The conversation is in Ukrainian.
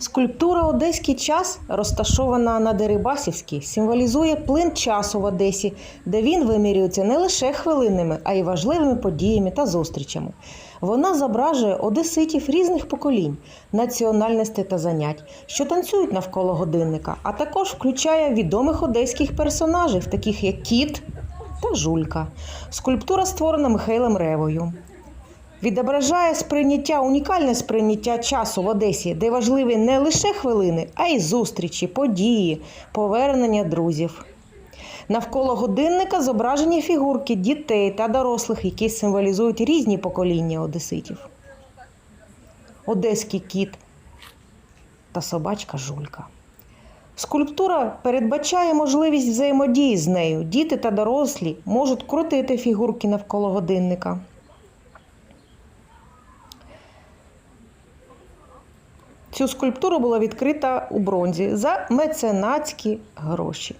Скульптура Одеський час, розташована на Дерибасівській, символізує плин часу в Одесі, де він вимірюється не лише хвилинними, а й важливими подіями та зустрічами. Вона зображує одеситів різних поколінь, національностей та занять, що танцюють навколо годинника, а також включає відомих одеських персонажів, таких як Кіт та Жулька. Скульптура створена Михайлом Ревою відображає сприйняття, унікальне сприйняття часу в Одесі, де важливі не лише хвилини, а й зустрічі, події, повернення друзів. Навколо годинника зображені фігурки дітей та дорослих, які символізують різні покоління одеситів. Одеський кіт та собачка Жулька. Скульптура передбачає можливість взаємодії з нею. Діти та дорослі можуть крутити фігурки навколо годинника. Цю скульптуру було відкрита у бронзі за меценатські гроші.